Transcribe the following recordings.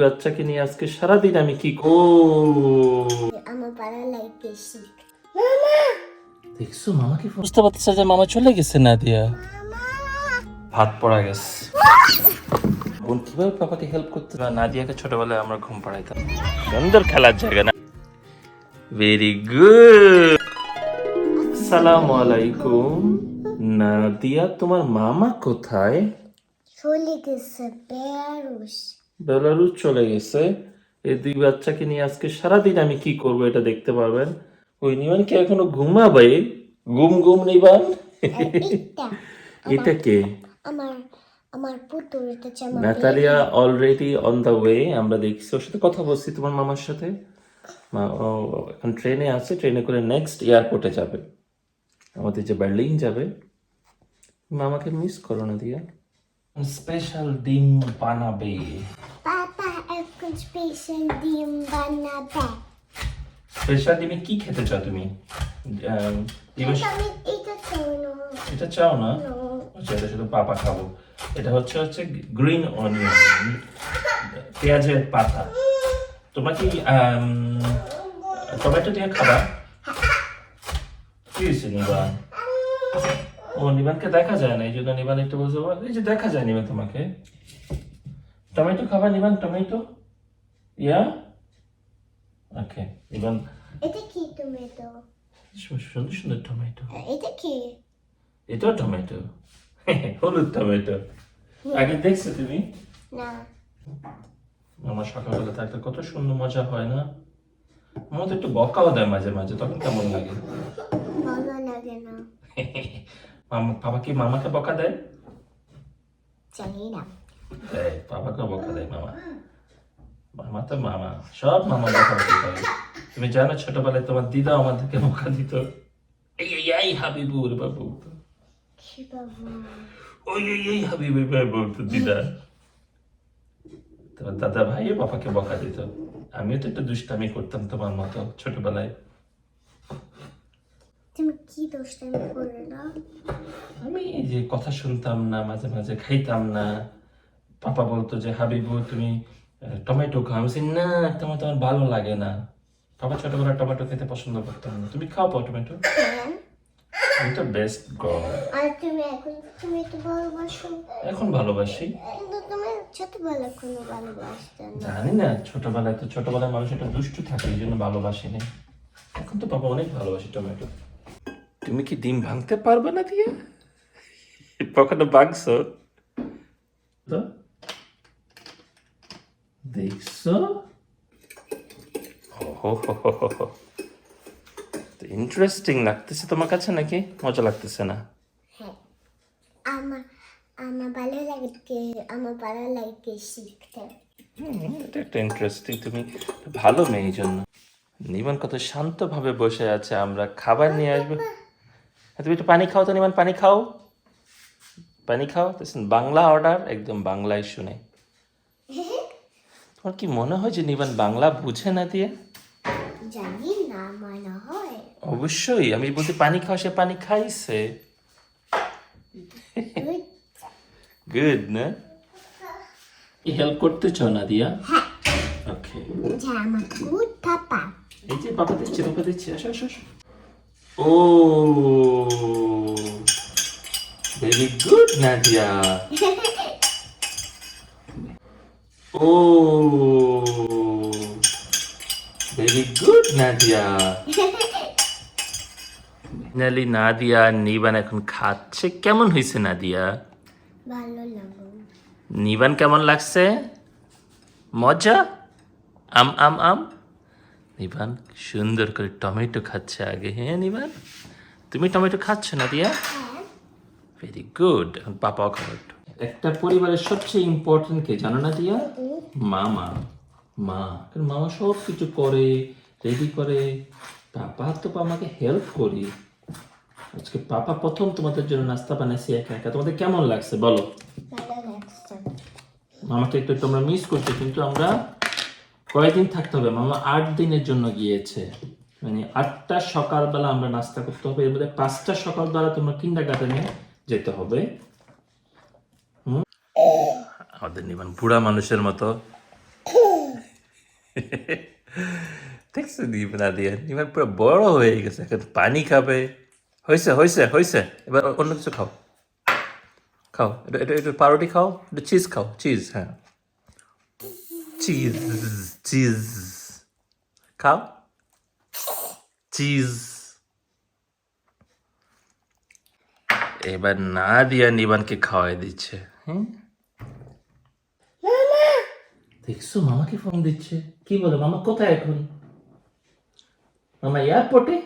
বাচ্চাকে নিয়ে আজকে সারাদিন আমি কি ও আমার দেখছ মামাকে বুঝতে পারতেছে যে মামা চলে গেছে না দিয়া ভাত পড়া গেছে। বোন কীভাবে পাপাকে হেল্প করতে নাদিয়াকে ছোটবেলায় আমরা ঘুম পাড়াইতাম। সুন্দর খেলার জায়গা না? ভেরি গুড আসসালামু আলাইকুম। নাদিয়া তোমার মামা কোথায়? চলে গেছে বেয়ারুস বেলারুস চলে গেছে। এই দুই বাচ্চাকে নিয়ে আজকে সারাদিন আমি কি করব এটা দেখতে পারবেন। ওই নিবান কি এখনও ঘুমাবে? ঘুম ঘুম নিবান এটা কে? আমার আমার পুতুল এটা আমার Natalia already on the way আমরা দেখছি। ওর সাথে কথা বলছি তোমার মামার সাথে। মা- ও এখন ট্রেনে আছে ট্রেনে করে নেক্সট এয়ারপোর্টে যাবে। আমাদের যে বার্লিন যাবে। মামাকে মিস করো না দিয়া। স্পেশাল ডিম বানাবে। স্পেশাল ডিম বানাবে স্পেশাল ডিমে কি খেতে চাও তুমি? ডিমের এটা না। এটা চাও না? No. আচ্ছা এটা শুধু পাপা খাব। এটা হচ্ছে হচ্ছে গ্রিন অনিয়ন পেঁয়াজের পাতা। তোমরা কি টমেটো দিয়ে খাবা? কি হয়েছে নিবান? ও নিবানকে দেখা যায় না এই জন্য নিবান একটু বলছে "ও, এই যে দেখা যায় নিবান তোমাকে। টমেটো খাবা নিবান টমেটো? ইয়া ওকে নিবান এটা কি টমেটো সুন্দর সুন্দর টমেটো এটা কি এটাও টমেটো হলুদ টমেটো আগে দেখছ তুমি না আমার সকালবেলা থাকতে কত সুন্দর মজা হয় না? আমার তো একটু বকাও দেয় মাঝে মাঝে তখন কেমন লাগে? ভালো লাগে না। মামা বাবা কি মামাকে বকা দেয়? জানি না। দেয় বাবাকে বকা দেয় মামা। মামা তো মামা সব মামা বকি করে। তুমি জানো ছোটবেলায় তোমার দিদা আমাদেরকে বকা দিত। এই এই এই হাবিবুর ওই এই হাবিবুর বাবু তো দিদা। তোমার দাদা ভাই বাবাকে বকা দিত। আমিও তো একটু দুষ্টামি করতাম তোমার মতো ছোটবেলায়। তুমি কি দুষ্টামি না? আমি এই যে কথা শুনতাম না মাঝে মাঝে খাইতাম না। পাপা বলতো যে হাবিবু তুমি টমেটো খাও। আমি বলছি, না টমেটো আমার ভালো লাগে না। পাপা ছোটবেলায় টমেটো খেতে পছন্দ করতাম না। তুমি খাও পাও টমেটো। আমি তো বেস্ট আর তুমি এখন তুমি তো ভালোবাসো। এখন ভালোবাসি। কিন্তু তুমি ছোটবেলা কোনো ভালোবাসতে না। জানি না ছোটবেলায় তো ছোটবেলায় মানুষ একটা দুষ্টু থাকে এই জন্য ভালোবাসি না এখন তো পাপা অনেক ভালোবাসি টমেটো। তুমি কি ডিম ভাঙতে পারবে না দিয়ে? কখনো ভাঙছো? তো? দেখছ ইন্টারেস্টিং লাগতেছে তোমার কাছে নাকি? মজা লাগতেছে না? হ্যাঁ। আমার আমার ভালো লাগে আমার ভালো লাগে শিখতে। এটা একটা ইন্টারেস্টিং তুমি ভালো মেয়ে এই জন্য। নিমান কত শান্তভাবে বসে আছে আমরা খাবার নিয়ে আসব। হ্যাঁ, তুমি একটু পানি খাও তো নিমান পানি খাও। পানি খাও দেখছেন বাংলা অর্ডার একদম বাংলায় শুনে। তোমার কি মনে হয় যে নিবান বাংলা বুঝে না দিয়ে? জানি না মনে হয়। অবশ্যই আমি বলছি পানি খাওয়া সে পানি খাইছে। গুড না? হেল্প করতে চাও না দিয়া ওকে এই যে বাবা দিচ্ছি বাবা দিচ্ছি আসো আসো ও very good Nadia. Oh very good Nadia finally Nadia Niban এখন খাচ্ছে। কেমন হয়েছে নাদিয়া ভালো লাগো নিবান কেমন লাগছে? মজা? আম আম আম? নিবান সুন্দর করে টমেটো খাচ্ছে আগে হ্যাঁ নিবান তুমি টমেটো খাচ্ছ না দিয়া ভেরি গুড এখন পাপাও খাব একটু পরিবারের সবচেয়ে ইম্পর্টেন্ট কে জানো না দিয়া মামা। মা। কারণ মামা সব কিছু করে রেডি করে। পাপা তো আমাকে হেল্প করি। আজকে পাপা প্রথম তোমাদের জন্য নাস্তা বানাইছি একা একা। তোমাদের কেমন লাগছে বলো? মামাকে একটু তোমরা মিস করছ কিন্তু আমরা কয়েকদিন থাকতে হবে? মামা আট দিনের জন্য গিয়েছে। মানে আটটা সকালবেলা আমরা নাস্তা করতে হবে। এর মধ্যে পাঁচটা সকালবেলা তোমরা কিন্ডার গার্ডেনে যেতে হবে? আমাদের নিবান বুড়া মানুষের মতো। দেখছ নিবান দিয়ে নিবান পুরো বড় হয়ে গেছে, এখন পানি খাবে। হয়েছে হয়েছে হয়েছে। এবার অন্য কিছু খাও। খাও। এটা এটা একটু পাউরুটি খাও একটু চিজ খাও। চিজ হ্যাঁ। চিজ চিজ খাও। চিজ এবার না দিয়া নিবানকে খাওয়াই দিচ্ছে, হুম? দেখছ মামাকে ফোন দিচ্ছে? কি বলে মামা কোথায় এখন? মামা এয়ারপোর্টে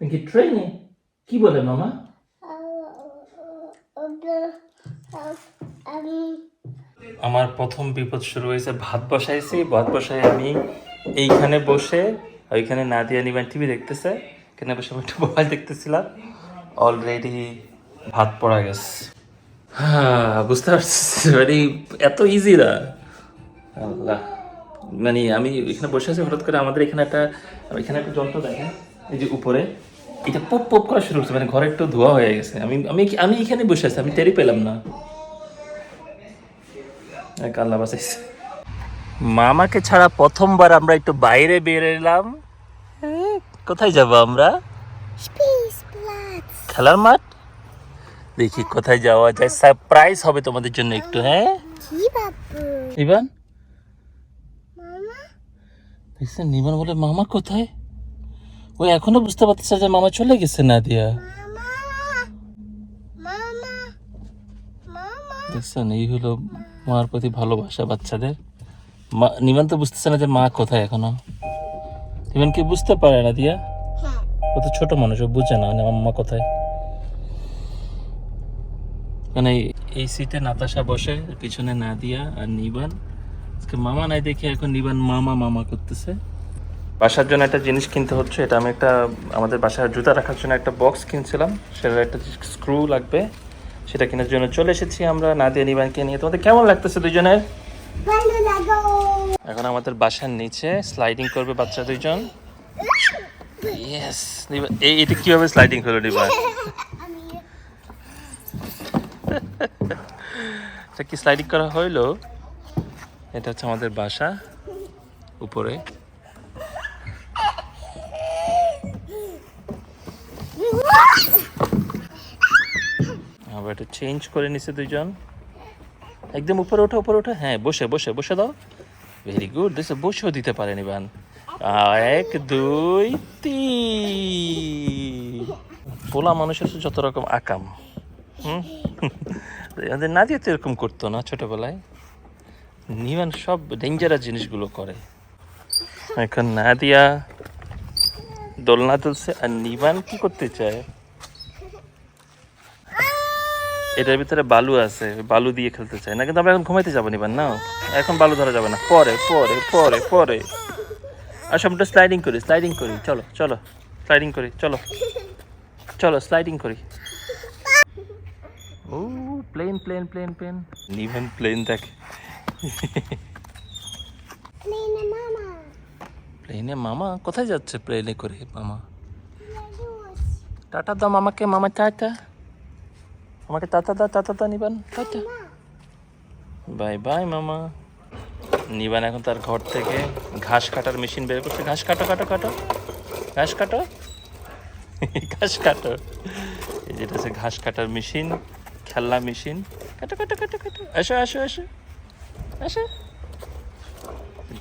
নাকি ট্রেনে কি বলে মামা? আমার প্রথম বিপদ শুরু হয়েছে ভাত বসাইছি ভাত বসাই আমি এইখানে বসে ওইখানে নাদিয়া নিবান টিভি দেখতেছে এখানে বসে আমি একটু মোবাইল দেখতেছিলাম অলরেডি ভাত পড়া গেছে। হ্যাঁ বুঝতে পারছি মানে এত ইজি না। আল্লাহ। মানে আমি এখানে বসে আছি হঠাৎ করে আমাদের এখানে একটা এখানে একটা যন্ত্র দেখেন এই যে উপরে এটা পপ পপ করা শুরু করছে মানে ঘরে একটু ধোয়া হয়ে গেছে। আমি আমি আমি এখানে বসে আছি আমি টেরি পেলাম না। এক আল্লাহ বাঁচাইছে। মামাকে ছাড়া প্রথমবার আমরা একটু বাইরে বের এলাম। হ্যাঁ, কোথায় যাব আমরা? খেলার মাঠ? দেখি কোথায় যাওয়া যায়। সারপ্রাইজ হবে তোমাদের জন্য একটু হ্যাঁ? মামা দেখছেন নিবান বলে, মামা কোথায়? ও এখনও বুঝতে পারতেছে যে মামা চলে গেছে না দিয়া মামা দেখছেন, এই হলো মার প্রতি ভালোবাসা বাচ্চাদের। মা নিবান তো বুঝতেছে না যে মা কোথায় এখনও। নিবান কি বুঝতে পারে না দিয়া ও তো ছোট মানুষ, ও বুঝে না মানে মাম্মা কোথায়। মানে এই সিটে নাতাশা বসে, পিছনে নাদিয়া আর নিবান। আজকে মামা নাই দেখে এখন নিবান মামা মামা করতেছে। বাসার জন্য একটা জিনিস কিনতে হচ্ছে এটা আমি একটা আমাদের বাসার জুতা রাখার জন্য একটা বক্স কিনছিলাম সেটার একটা স্ক্রু লাগবে সেটা কেনার জন্য চলে এসেছি আমরা নাদিয়া নিবানকে নিয়ে। তোমাদের কেমন লাগতেছে দুজনের ভালো লাগো। এখন আমাদের বাসার নিচে স্লাইডিং করবে বাচ্চা দুইজন। ইয়েস এই এটা কীভাবে স্লাইডিং হলো নিবান? আমি এটা কি স্লাইডিং করা হইল? এটা হচ্ছে আমাদের বাসা, উপরে। আবার চেঞ্জ করে নিছে দুইজন। একদম উপরে ওঠো উপরে ওঠো। হ্যাঁ বসে বসে বসে দাও। ভেরি গুড দেশে বসেও দিতে পারেন ইবান এক, দুই, তিন। পোলা মানুষের যত রকম আকাম। হুম? আমাদের নাদিয়া তো এরকম করতো না ছোটবেলায়? নিবান, সব ডেঞ্জারাস জিনিসগুলো করে। এখন নাদিয়া দোলনা তুলছে আর নিবান কি করতে চায়? এটার ভিতরে বালু আছে, বালু দিয়ে খেলতে চায়। না কিন্তু আমরা এখন ঘুমাইতে যাব নিবান না এখন বালু ধরা যাবে না। পরে পরে পরে পরে। আর সবটা স্লাইডিং করি স্লাইডিং করি। চলো চলো স্লাইডিং করি, চলো। চলো স্লাইডিং করি। ও plane plane plane plane নিভেন plane দেখে। প্লেনে মামা প্লেনে মামা কোথায় যাচ্ছে প্লেনে করে মামা? টাটা দাও মামাকে মামা টাটা। আমাকে টাটা দাও টাটা দাও নিবান টাটা। বাই বাই মামা। নিবান এখন তার ঘর থেকে ঘাস কাটার মেশিন বের করছে। ঘাস কাটো কাটো কাটো। ঘাস কাটো? ঘাস কাটো। এই যেটা হচ্ছে ঘাস কাটার মেশিন খেলনা মেশিন কাটো কাটো কাটো কাটো। আসো আসো আসো আসে।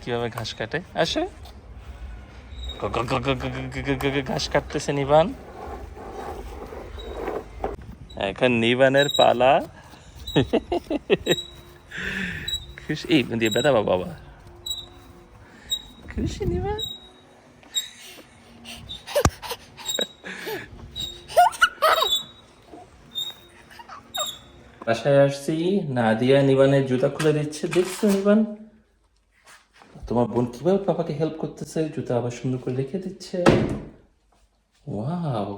কীভাবে ঘাস কাটে? আসে। ঘাস কাটতেছে নিবান। এখন নিবানের পালা। খুশি এই দিয়ে ব্যথা বাবা। খুশি নিবান? বাসায় আসছি নাদিয়া নিবানের জুতা খুলে দিচ্ছে। দেখছ নিবান? তোমার বোন কীভাবে পাপাকে হেল্প করতেছে? জুতা আবার সুন্দর করে রেখে দিচ্ছে। ওয়াও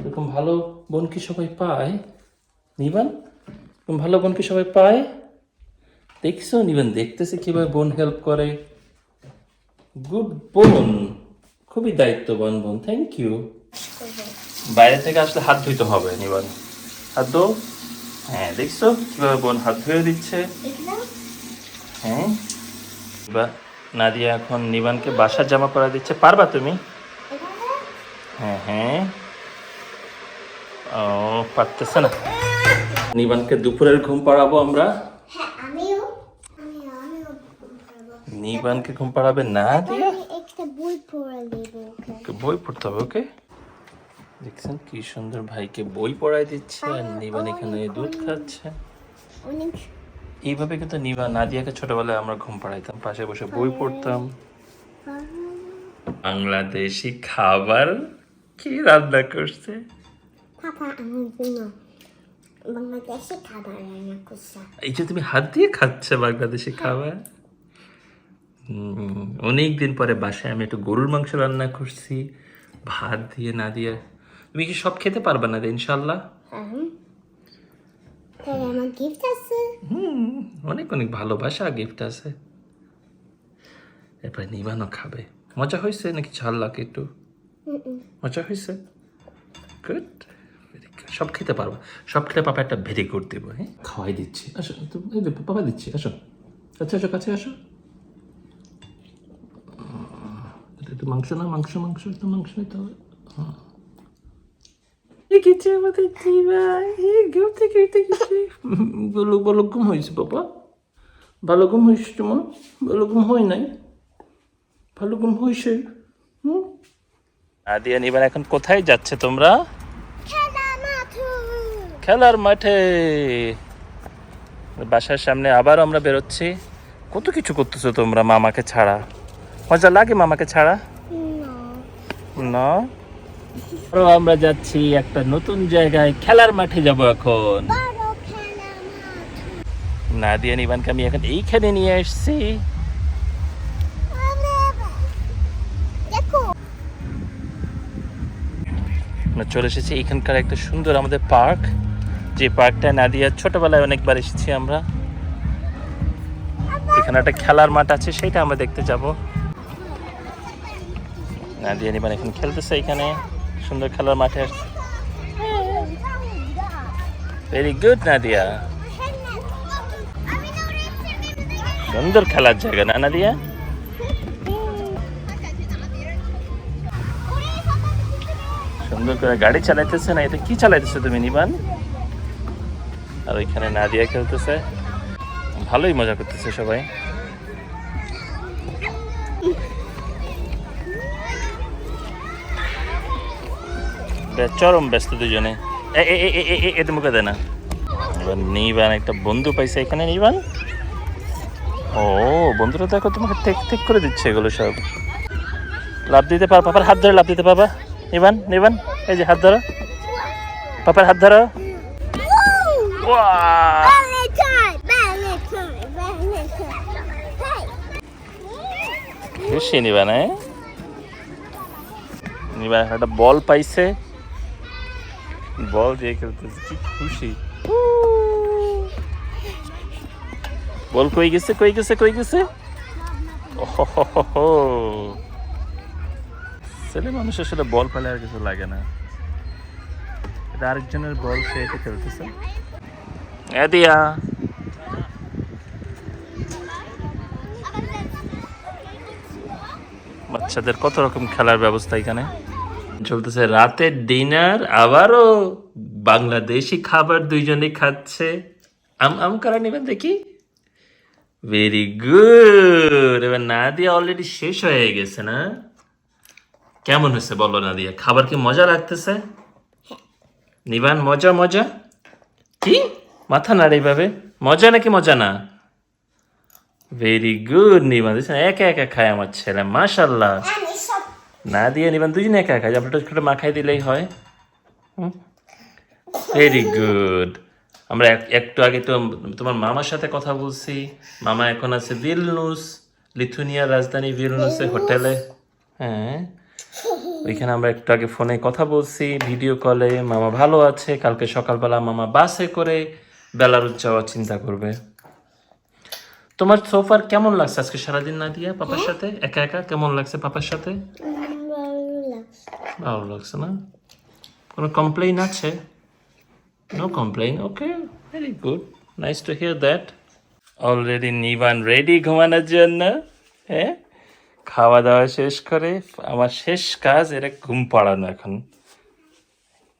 এরকম ভালো বোন কি সবাই পায়? নিবান এরকম ভালো বোন কি সবাই পায়? দেখছ নিবান দেখতেছে কীভাবে বোন হেল্প করে। গুড বোন! খুবই দায়িত্ববান বোন থ্যাংক ইউ বাইরে থেকে আসলে হাত ধুইতে হবে নিবান। হাত ধো। হ্যাঁ দেখছ কীভাবে বোন হাত ধুয়ে দিচ্ছে হ্যাঁ বা নাদিয়া এখন নিবানকে বাসার জামা পরা দিচ্ছে পারবা তুমি হ্যাঁ হ্যাঁ ও পারতেছে না নিবানকে দুপুরের ঘুম পাড়াবো আমরা নিবানকে ঘুম পাড়াবে না দিয়া বই পড়তে হবে ওকে দেখছেন কি সুন্দর ভাইকে বই পড়াই দিচ্ছে আর নিবান এখানে দুধ খাচ্ছে। অনেক। এইভাবে কিন্তু নিবা নাদিয়াকে ছোটবেলায় আমরা ঘুম পাড়াইতাম পাশে বসে বই পড়তাম। বাংলাদেশি খাবার কি রান্না করছে? এই যে তুমি হাত দিয়ে খাচ্ছে বাংলাদেশি খাবার? অনেক দিন পরে বাসায় আমি একটু গরুর মাংস রান্না করছি। ভাত দিয়ে না দিয়ে তুমি কি সব খেতে পারবে না ইনশাল্লাহ হ্যাঁ। তাহলে আমার গিফট আছে। হুম অনেক অনেক ভালোবাসা গিফট আছে। এরপরে নিবানও খাবে। মজা হয়েছে নাকি ঝাল লাগে একটু? মজা হয়েছে? গুড সব খেতে পারব। সব খেতে পাপা একটা ভেরি গুড দেবো হ্যাঁ? খাওয়াই দিচ্ছি। আসো তো এই পাপা দিচ্ছি আসো। কাছে আসো কাছে আসো। এটা একটু মাংস না মাংস মাংস একটু মাংস নিতে হবে। হ্যাঁ। গেছে আমাদের জিবা এ গেউতে গেউতে গেছে। বলো বলো ঘুম হয়েছে বাবা। ভালো ঘুম হয়েছে তোমার? ভালো ঘুম হয় নাই? ভালো ঘুম হয়েছে? হুম? আদিয়া নিবার এখন কোথায় যাচ্ছে তোমরা? খেলার মাঠে। বাসার সামনে আবার আমরা বেরোচ্ছি। কত কিছু করতেছো তোমরা মামাকে ছাড়া? মজা লাগে মামাকে ছাড়া? না? আরও আমরা যাচ্ছি একটা নতুন জায়গায়, খেলার মাঠে যাব এখন। নাদিয়া, নিবানকে আমি এখন এইখানে নিয়ে এসেছি চলে এসেছি এখানকার একটা সুন্দর আমাদের পার্ক। যে পার্কটা নাদিয়া, ছোটবেলায় অনেকবার এসেছি আমরা। এখানে একটা খেলার মাঠ আছে, সেটা আমরা দেখতে যাব। নাদিয়া, নিবান এখন খেলতেছে এখানে। সুন্দর খেলার মাঠে ভেরি গুড নাদিয়া। সুন্দর খেলার জায়গা, না নাদিয়া? সুন্দর করে গাড়ি চালাইতেছে না এটা কি চালাইতেছে তুমি, নিবান? আর ওইখানে নাদিয়া খেলতেছে। ভালোই মজা করতেছে সবাই। চরম ব্যস্ত দুজনে। এ এ এ, এ, এ, এ, এতে মুখে দেয় না। এবার নিবান একটা বন্ধু পাইছে এখানে নিবান। ও বন্ধুরা দেখো তোমাকে টেক টেক করে দিচ্ছে এগুলো সব। লাভ দিতে পার পাপার হাত ধরে লাভ দিতে পাবা নিবান নিবান এই যে হাত ধরো। পাপার হাত ধরো! খুশি নিবান হ্যাঁ? নিবান একটা বল পাইছে। বল দিয়ে খেলতেছে কি খুশি। বল, কই গেছে কই গেছে কই গেছে? ছেলে মানুষ আসলে বল পেলে আর কিছু লাগে না। এটা আরেকজনের বল, সে এটা খেলতেছে। এদিয়া বাচ্চাদের কত রকম খেলার ব্যবস্থা এখানে? চলতেছে রাতের ডিনার, আবারও বাংলাদেশি খাবার দুইজনে খাচ্ছে। আম আম করা নেবেন দেখি? ভেরি গুড এবার নাদিয়া অলরেডি শেষ হয়ে গেছে না? কেমন হয়েছে বলো নাদিয়া? খাবার কি মজা লাগতেছে? নিবান, মজা মজা? কি? মাথা নাড়ে এইভাবে? মজা নাকি মজা না? Very good Niban. একা একা খায় আমার ছেলে মাশাল্লাহ না দিয়ে নিবেন দুজনে একা খাই আপনার একটু মাখাই দিলেই হয়। ভেরি গুড আমরা এক- একটু আগে তো তোমার মামার সাথে কথা বলছি। মামা এখন আছে ভিলনুস, লিথুনিয়ার রাজধানী ভিলনুসে হোটেলে। হ্যাঁ। ওইখানে আমরা একটু আগে ফোনে কথা বলছি, ভিডিও কলে। মামা ভালো আছে, কালকে সকালবেলা মামা বাসে করে বেলারুস যাওয়ার চিন্তা করবে। তোমার সোফার কেমন লাগছে? আজকে সারাদিন না দিয়া পাপার সাথে? একা একা? কেমন লাগছে পাপার সাথে? ভালো লাগছে না। কোনো কমপ্লেইন আছে? No complain okay very good nice to hear that already Niban ready ঘুমানোর জন্য হ্যাঁ? খাওয়া দাওয়া শেষ করে, আমার শেষ কাজ, এরা ঘুম পাড়ানো এখন।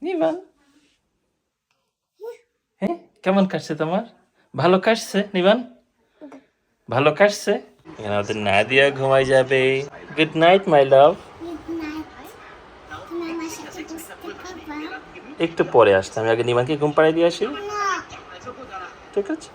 নিবান হ্যাঁ কেমন কাটছে তোমার? ভালো কাটছে নিবান ভালো কাটছে? আমাদের নাদিয়া ঘুমাই যাবে। Good night my love good night তুমি আমার সাথে বসতে পারবা একটু পরে আসতে আমি আগে নিমানকে ঘুম পাড়াই দিয়ে আসি। ঠিক আছে?